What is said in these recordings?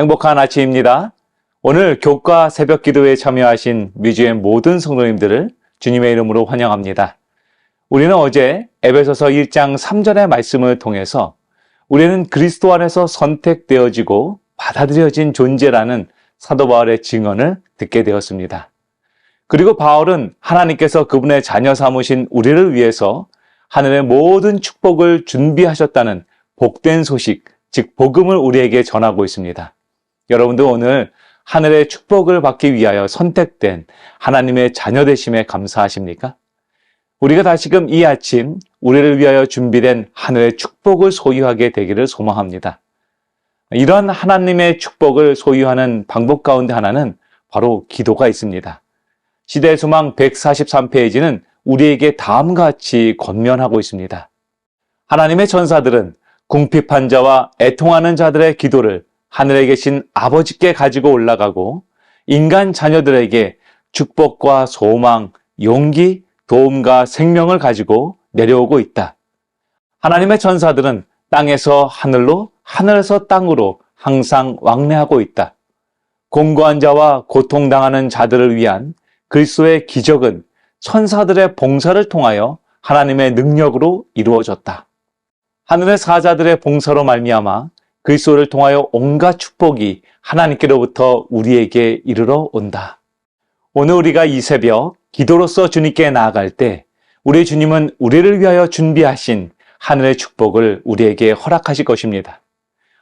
행복한 아침입니다. 오늘 교과 새벽 기도에 참여하신 미주의 모든 성도님들을 주님의 이름으로 환영합니다. 우리는 어제 에베소서 1장 3절의 말씀을 통해서 우리는 그리스도 안에서 선택되어지고 받아들여진 존재라는 사도 바울의 증언을 듣게 되었습니다. 그리고 바울은 하나님께서 그분의 자녀 삼으신 우리를 위해서 하늘의 모든 축복을 준비하셨다는 복된 소식, 즉 복음을 우리에게 전하고 있습니다. 여러분도 오늘 하늘의 축복을 받기 위하여 선택된 하나님의 자녀 되심에 감사하십니까? 우리가 다시금 이 아침 우리를 위하여 준비된 하늘의 축복을 소유하게 되기를 소망합니다. 이런 하나님의 축복을 소유하는 방법 가운데 하나는 바로 기도가 있습니다. 시대의 소망 143페이지는 우리에게 다음과 같이 권면하고 있습니다. 하나님의 전사들은 궁핍한 자와 애통하는 자들의 기도를 하늘에 계신 아버지께 가지고 올라가고 인간 자녀들에게 축복과 소망, 용기, 도움과 생명을 가지고 내려오고 있다. 하나님의 전사들은 땅에서 하늘로, 하늘에서 땅으로 항상 왕래하고 있다. 공고한 자와 고통당하는 자들을 위한 그리스도의 기적은 천사들의 봉사를 통하여 하나님의 능력으로 이루어졌다. 하늘의 사자들의 봉사로 말미암아 그리스도를 통하여 온갖 축복이 하나님께로부터 우리에게 이르러 온다. 오늘 우리가 이 새벽 기도로서 주님께 나아갈 때 우리 주님은 우리를 위하여 준비하신 하늘의 축복을 우리에게 허락하실 것입니다.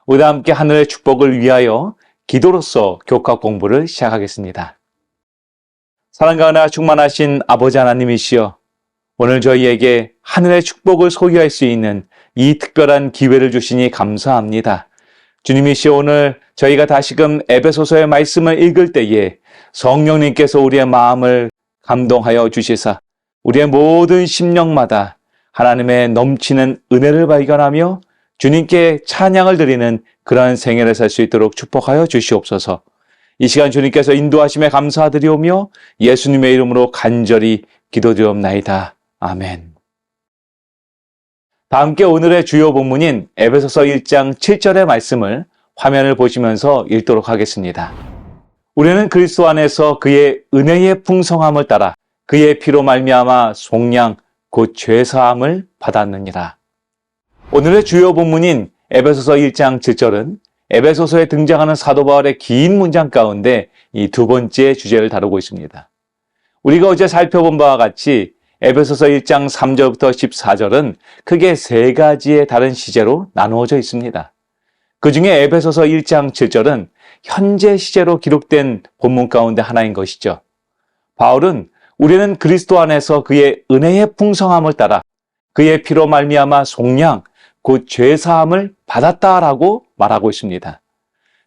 우리와 함께 하늘의 축복을 위하여 기도로서 교과 공부를 시작하겠습니다. 사랑과 은혜가 충만하신 아버지 하나님이시여 오늘 저희에게 하늘의 축복을 소유할 수 있는 이 특별한 기회를 주시니 감사합니다. 주님이시여 오늘 저희가 다시금 에베소서의 말씀을 읽을 때에 성령님께서 우리의 마음을 감동하여 주시사 우리의 모든 심령마다 하나님의 넘치는 은혜를 발견하며 주님께 찬양을 드리는 그러한 생애를 살 수 있도록 축복하여 주시옵소서. 이 시간 주님께서 인도하심에 감사드리오며 예수님의 이름으로 간절히 기도드리옵나이다. 아멘. 다 함께 오늘의 주요 본문인 에베소서 1장 7절의 말씀을 화면을 보시면서 읽도록 하겠습니다. 우리는 그리스도 안에서 그의 은혜의 풍성함을 따라 그의 피로 말미암아 속량 곧 죄사함을 받았느니라. 오늘의 주요 본문인 에베소서 1장 7절은 에베소서에 등장하는 사도 바울의 긴 문장 가운데 이 두 번째 주제를 다루고 있습니다. 우리가 어제 살펴본 바와 같이 에베소서 1장 3절부터 14절은 크게 세 가지의 다른 시제로 나누어져 있습니다. 그 중에 에베소서 1장 7절은 현재 시제로 기록된 본문 가운데 하나인 것이죠. 바울은 우리는 그리스도 안에서 그의 은혜의 풍성함을 따라 그의 피로 말미암아 속량 곧 죄사함을 받았다라고 말하고 있습니다.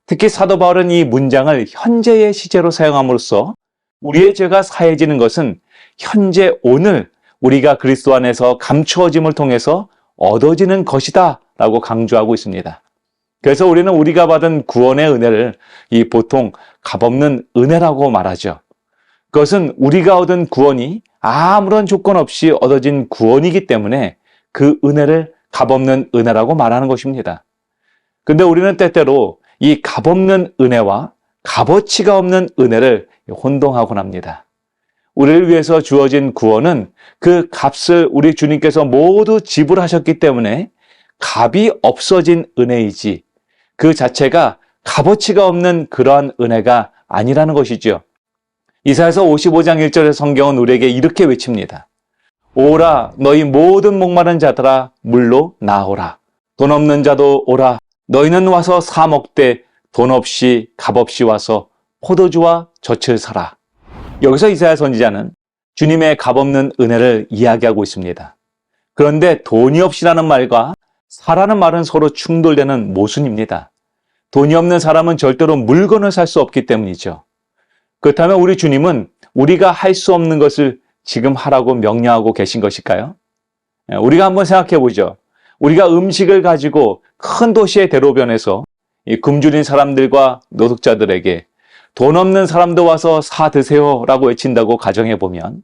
특히 사도 바울은 이 문장을 현재의 시제로 사용함으로써 우리의 죄가 사해지는 것은 현재 오늘 우리가 그리스도 안에서 감추어짐을 통해서 얻어지는 것이다 라고 강조하고 있습니다. 그래서 우리는 우리가 받은 구원의 은혜를 이 보통 값없는 은혜라고 말하죠. 그것은 우리가 얻은 구원이 아무런 조건 없이 얻어진 구원이기 때문에 그 은혜를 값없는 은혜라고 말하는 것입니다. 근데 우리는 때때로 이 값없는 은혜와 값어치가 없는 은혜를 혼동하곤 합니다. 우리를 위해서 주어진 구원은 그 값을 우리 주님께서 모두 지불하셨기 때문에 값이 없어진 은혜이지 그 자체가 값어치가 없는 그러한 은혜가 아니라는 것이죠. 이사에서 55장 1절의 성경은 우리에게 이렇게 외칩니다. 오라 너희 모든 목마른 자들아 물로 나오라. 돈 없는 자도 오라. 너희는 와서 사 먹되 돈 없이 값 없이 와서 포도주와 젖을 사라. 여기서 이사야 선지자는 주님의 값없는 은혜를 이야기하고 있습니다. 그런데 돈이 없이라는 말과 사라는 말은 서로 충돌되는 모순입니다. 돈이 없는 사람은 절대로 물건을 살 수 없기 때문이죠. 그렇다면 우리 주님은 우리가 할 수 없는 것을 지금 하라고 명령하고 계신 것일까요? 예, 우리가 한번 생각해 보죠. 우리가 음식을 가지고 큰 도시의 대로변에서 굶주린 사람들과 노숙자들에게 돈 없는 사람도 와서 사 드세요 라고 외친다고 가정해 보면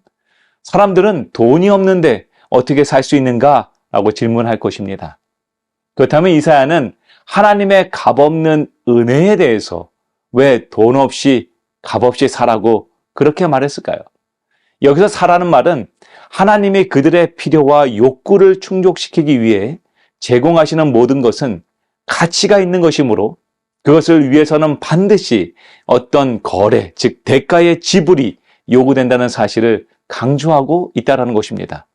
사람들은 돈이 없는데 어떻게 살 수 있는가 라고 질문할 것입니다. 그렇다면 이사야는 하나님의 값없는 은혜에 대해서 왜 돈 없이 값없이 사라고 그렇게 말했을까요? 여기서 사라는 말은 하나님이 그들의 필요와 욕구를 충족시키기 위해 제공하시는 모든 것은 가치가 있는 것이므로 그것을 위해서는 반드시 어떤 거래, 즉 대가의 지불이 요구된다는 사실을 강조하고 있다는 것입니다.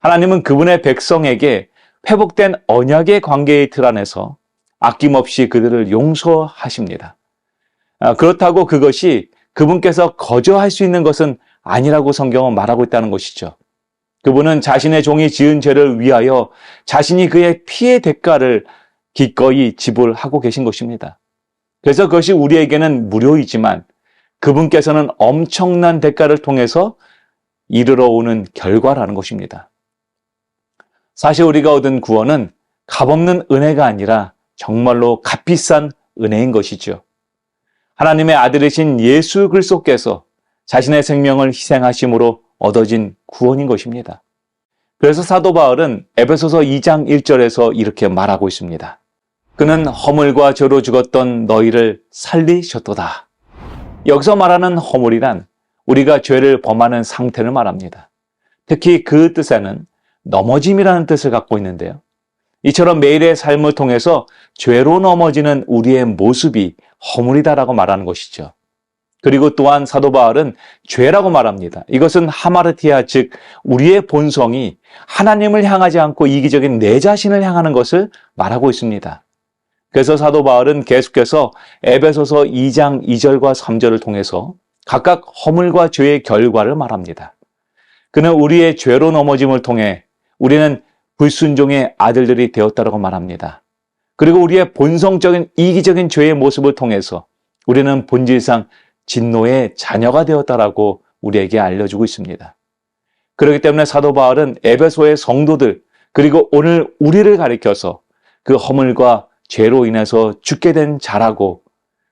하나님은 그분의 백성에게 회복된 언약의 관계의 틀 안에서 아낌없이 그들을 용서하십니다. 아, 그렇다고 그것이 그분께서 거저할 수 있는 것은 아니라고 성경은 말하고 있다는 것이죠. 그분은 자신의 종이 지은 죄를 위하여 자신이 그의 피의 대가를 기꺼이 지불하고 계신 것입니다. 그래서 그것이 우리에게는 무료이지만 그분께서는 엄청난 대가를 통해서 이르러 오는 결과라는 것입니다. 사실 우리가 얻은 구원은 값없는 은혜가 아니라 정말로 값비싼 은혜인 것이죠. 하나님의 아들이신 예수 그리스도께서 자신의 생명을 희생하심으로 얻어진 구원인 것입니다. 그래서 사도 바울은 에베소서 2장 1절에서 이렇게 말하고 있습니다. 그는 허물과 죄로 죽었던 너희를 살리셨도다. 여기서 말하는 허물이란 우리가 죄를 범하는 상태를 말합니다. 특히 그 뜻에는 넘어짐이라는 뜻을 갖고 있는데요. 이처럼 매일의 삶을 통해서 죄로 넘어지는 우리의 모습이 허물이다라고 말하는 것이죠. 그리고 또한 사도 바울은 죄라고 말합니다. 이것은 하마르티아 즉 우리의 본성이 하나님을 향하지 않고 이기적인 내 자신을 향하는 것을 말하고 있습니다. 그래서 사도 바울은 계속해서 에베소서 2장 2절과 3절을 통해서 각각 허물과 죄의 결과를 말합니다. 그는 우리의 죄로 넘어짐을 통해 우리는 불순종의 아들들이 되었다라고 말합니다. 그리고 우리의 본성적인 이기적인 죄의 모습을 통해서 우리는 본질상 진노의 자녀가 되었다라고 우리에게 알려주고 있습니다. 그렇기 때문에 사도 바울은 에베소의 성도들 그리고 오늘 우리를 가리켜서 그 허물과 죄로 인해서 죽게 된 자라고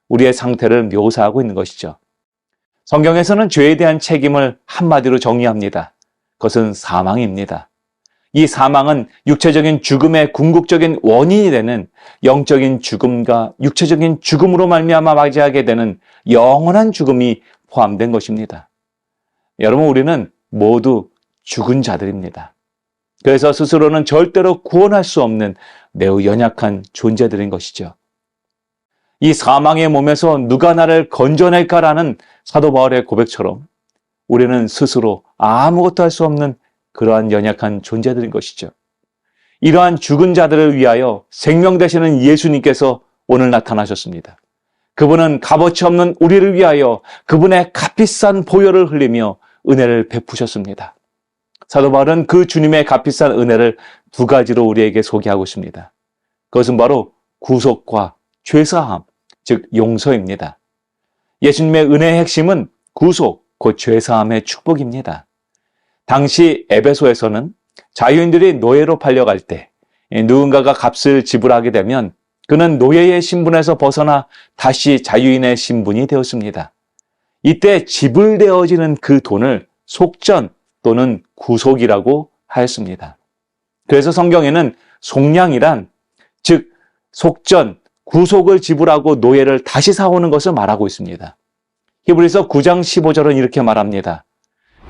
우리의 상태를 묘사하고 있는 것이죠. 성경에서는 죄에 대한 책임을 한마디로 정의합니다. 그것은 사망입니다. 이 사망은 육체적인 죽음의 궁극적인 원인이 되는 영적인 죽음과 육체적인 죽음으로 말미암아 맞이하게 되는 영원한 죽음이 포함된 것입니다. 여러분 우리는 모두 죽은 자들입니다. 그래서 스스로는 절대로 구원할 수 없는 매우 연약한 존재들인 것이죠. 이 사망의 몸에서 누가 나를 건져낼까라는 사도 바울의 고백처럼 우리는 스스로 아무것도 할 수 없는 그러한 연약한 존재들인 것이죠. 이러한 죽은 자들을 위하여 생명 되시는 예수님께서 오늘 나타나셨습니다. 그분은 값어치 없는 우리를 위하여 그분의 값비싼 보혈을 흘리며 은혜를 베푸셨습니다. 사도 바울은 그 주님의 값비싼 은혜를 두 가지로 우리에게 소개하고 있습니다. 그것은 바로 구속과 죄사함, 즉 용서입니다. 예수님의 은혜의 핵심은 구속, 곧 죄사함의 축복입니다. 당시 에베소에서는 자유인들이 노예로 팔려갈 때 누군가가 값을 지불하게 되면 그는 노예의 신분에서 벗어나 다시 자유인의 신분이 되었습니다. 이때 지불되어지는 그 돈을 속전 또는 구속이라고 하였습니다. 그래서 성경에는 속량이란 즉 속전, 구속을 지불하고 노예를 다시 사오는 것을 말하고 있습니다. 히브리서 9장 15절은 이렇게 말합니다.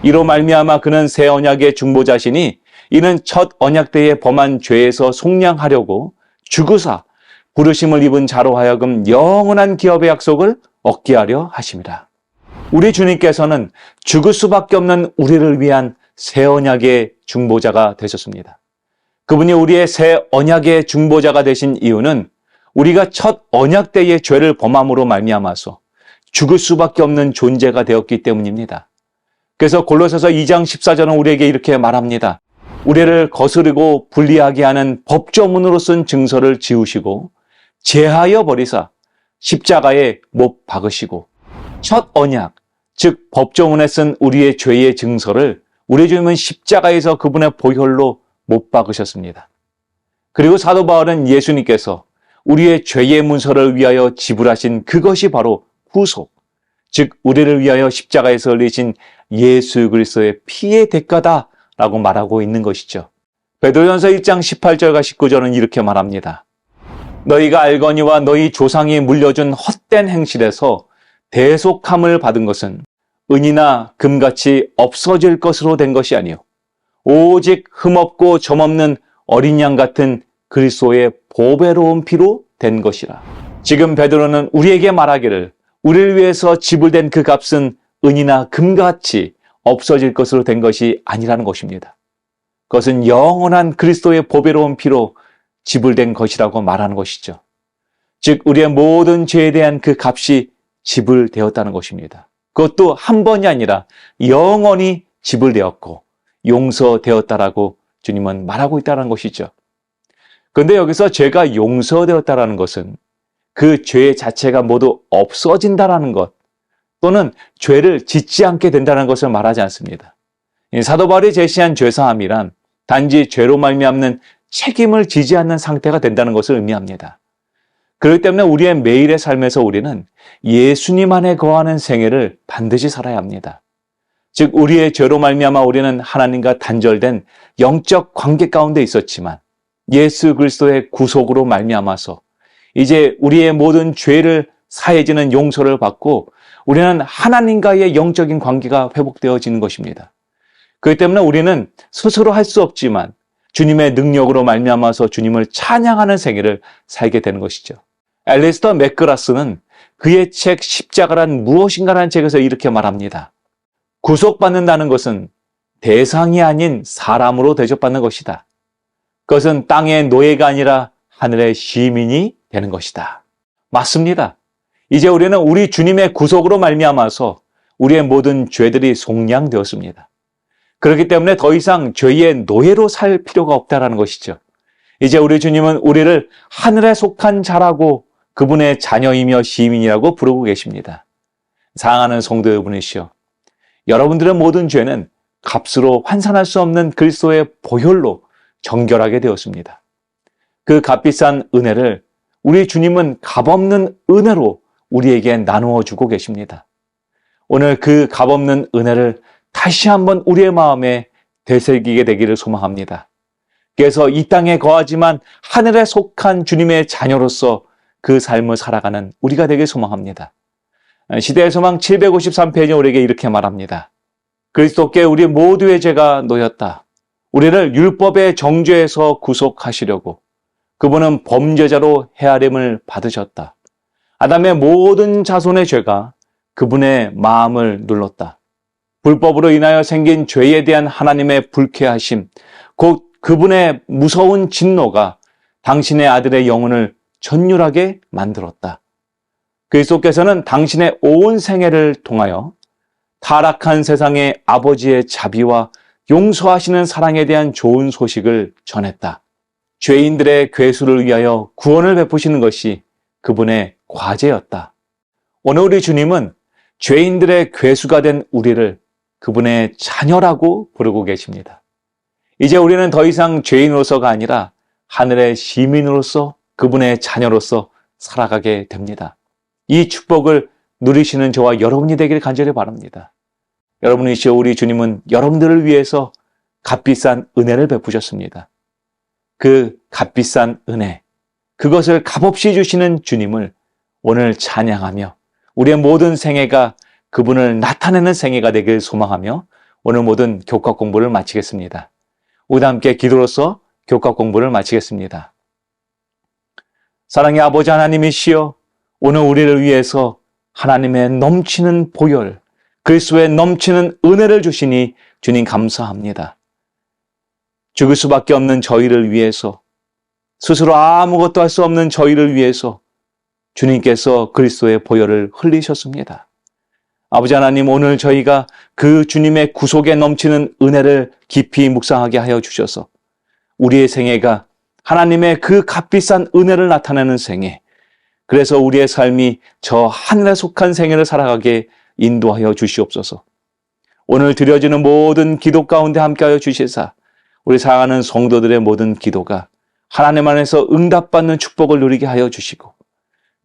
이로 말미암아 그는 새 언약의 중보자시니 이는 첫 언약 때에 범한 죄에서 속량하려고 죽으사 부르심을 입은 자로 하여금 영원한 기업의 약속을 얻게 하려 하심이라. 우리 주님께서는 죽을 수밖에 없는 우리를 위한 새 언약의 중보자가 되셨습니다. 그분이 우리의 새 언약의 중보자가 되신 이유는 우리가 첫 언약 때의 죄를 범함으로 말미암아서 죽을 수밖에 없는 존재가 되었기 때문입니다. 그래서 골로새서 2장 14절은 우리에게 이렇게 말합니다. 우리를 거스르고 불리하게 하는 법조문으로 쓴 증서를 지우시고 제하여 버리사 십자가에 못 박으시고 첫 언약, 즉 법조문에 쓴 우리의 죄의 증서를 우리 주님은 십자가에서 그분의 보혈로 못 박으셨습니다. 그리고 사도 바울은 예수님께서 우리의 죄의 문서를 위하여 지불하신 그것이 바로 후속, 즉 우리를 위하여 십자가에서 흘리신 예수 그리스도의 피의 대가다라고 말하고 있는 것이죠. 베드로전서 1장 18절과 19절은 이렇게 말합니다. 너희가 알거니와 너희 조상이 물려준 헛된 행실에서 대속함을 받은 것은 은이나 금같이 없어질 것으로 된 것이 아니요 오직 흠없고 점없는 어린 양 같은 그리스도의 보배로운 피로 된 것이라. 지금 베드로는 우리에게 말하기를 우리를 위해서 지불된 그 값은 은이나 금같이 없어질 것으로 된 것이 아니라는 것입니다. 그것은 영원한 그리스도의 보배로운 피로 지불된 것이라고 말하는 것이죠. 즉 우리의 모든 죄에 대한 그 값이 지불되었다는 것입니다. 그것도 한 번이 아니라 영원히 지불되었고 용서되었다라고 주님은 말하고 있다는 것이죠. 그런데 여기서 죄가 용서되었다라는 것은 그 죄 자체가 모두 없어진다라는 것 또는 죄를 짓지 않게 된다는 것을 말하지 않습니다. 사도 바울이 제시한 죄사함이란 단지 죄로 말미암는 책임을 지지 않는 상태가 된다는 것을 의미합니다. 그렇기 때문에 우리의 매일의 삶에서 우리는 예수님 안에 거하는 생애를 반드시 살아야 합니다. 즉 우리의 죄로 말미암아 우리는 하나님과 단절된 영적 관계 가운데 있었지만 예수 그리스도의 구속으로 말미암아서 이제 우리의 모든 죄를 사해지는 용서를 받고 우리는 하나님과의 영적인 관계가 회복되어지는 것입니다. 그렇기 때문에 우리는 스스로 할 수 없지만 주님의 능력으로 말미암아서 주님을 찬양하는 생애를 살게 되는 것이죠. 앨리스터 맥그라스는 그의 책 십자가란 무엇인가라는 책에서 이렇게 말합니다. 구속받는다는 것은 대상이 아닌 사람으로 대접받는 것이다. 그것은 땅의 노예가 아니라 하늘의 시민이 되는 것이다. 맞습니다. 이제 우리는 우리 주님의 구속으로 말미암아서 우리의 모든 죄들이 속량되었습니다. 그렇기 때문에 더 이상 죄의 노예로 살 필요가 없다라는 것이죠. 이제 우리 주님은 우리를 하늘에 속한 자라고 그분의 자녀이며 시민이라고 부르고 계십니다. 사랑하는 성도 여러분이시여. 여러분들의 모든 죄는 값으로 환산할 수 없는 그리스도의 보혈로 정결하게 되었습니다. 그 값비싼 은혜를 우리 주님은 값없는 은혜로 우리에게 나누어 주고 계십니다. 오늘 그 값없는 은혜를 다시 한번 우리의 마음에 되새기게 되기를 소망합니다. 그래서 이 땅에 거하지만 하늘에 속한 주님의 자녀로서 그 삶을 살아가는 우리가 되길 소망합니다. 시대의 소망 753페이지 우리에게 이렇게 말합니다. 그리스도께 우리 모두의 죄가 놓였다. 우리를 율법의 정죄에서 구속하시려고 그분은 범죄자로 헤아림을 받으셨다. 아담의 모든 자손의 죄가 그분의 마음을 눌렀다. 불법으로 인하여 생긴 죄에 대한 하나님의 불쾌하심, 곧 그분의 무서운 진노가 당신의 아들의 영혼을 전율하게 만들었다. 그리스도께서는 당신의 온 생애를 통하여 타락한 세상의 아버지의 자비와 용서하시는 사랑에 대한 좋은 소식을 전했다. 죄인들의 괴수를 위하여 구원을 베푸시는 것이 그분의 과제였다. 오늘 우리 주님은 죄인들의 괴수가 된 우리를 그분의 자녀라고 부르고 계십니다. 이제 우리는 더 이상 죄인으로서가 아니라 하늘의 시민으로서 그분의 자녀로서 살아가게 됩니다. 이 축복을 누리시는 저와 여러분이 되길 간절히 바랍니다. 여러분이시여 우리 주님은 여러분들을 위해서 값비싼 은혜를 베푸셨습니다. 그 값비싼 은혜, 그것을 값없이 주시는 주님을 오늘 찬양하며 우리의 모든 생애가 그분을 나타내는 생애가 되길 소망하며 오늘 모든 교과 공부를 마치겠습니다. 우리 함께 기도로서 교과 공부를 마치겠습니다. 사랑의 아버지 하나님이시여 오늘 우리를 위해서 하나님의 넘치는 보혈, 그리스도의 넘치는 은혜를 주시니 주님 감사합니다. 죽을 수밖에 없는 저희를 위해서 스스로 아무것도 할 수 없는 저희를 위해서 주님께서 그리스도의 보혈을 흘리셨습니다. 아버지 하나님 오늘 저희가 그 주님의 구속에 넘치는 은혜를 깊이 묵상하게 하여 주셔서 우리의 생애가 하나님의 그 값비싼 은혜를 나타내는 생애, 그래서 우리의 삶이 저 하늘에 속한 생애를 살아가게 인도하여 주시옵소서. 오늘 드려지는 모든 기도 가운데 함께하여 주시사 우리 사랑하는 성도들의 모든 기도가 하나님 안에서 응답받는 축복을 누리게 하여 주시고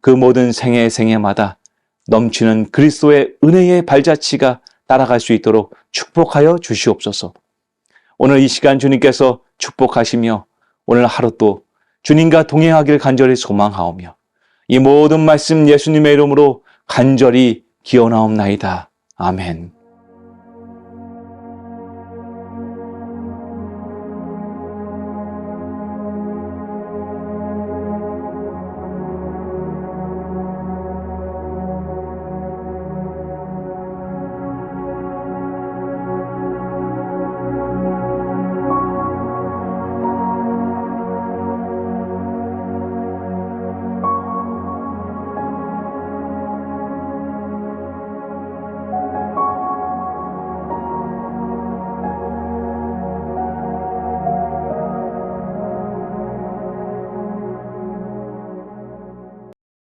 그 모든 생애 생애마다 넘치는 그리스도의 은혜의 발자취가 따라갈 수 있도록 축복하여 주시옵소서. 오늘 이 시간 주님께서 축복하시며 오늘 하루 또 주님과 동행하기를 간절히 소망하오며 이 모든 말씀 예수님의 이름으로 간절히 기원하옵나이다. 아멘.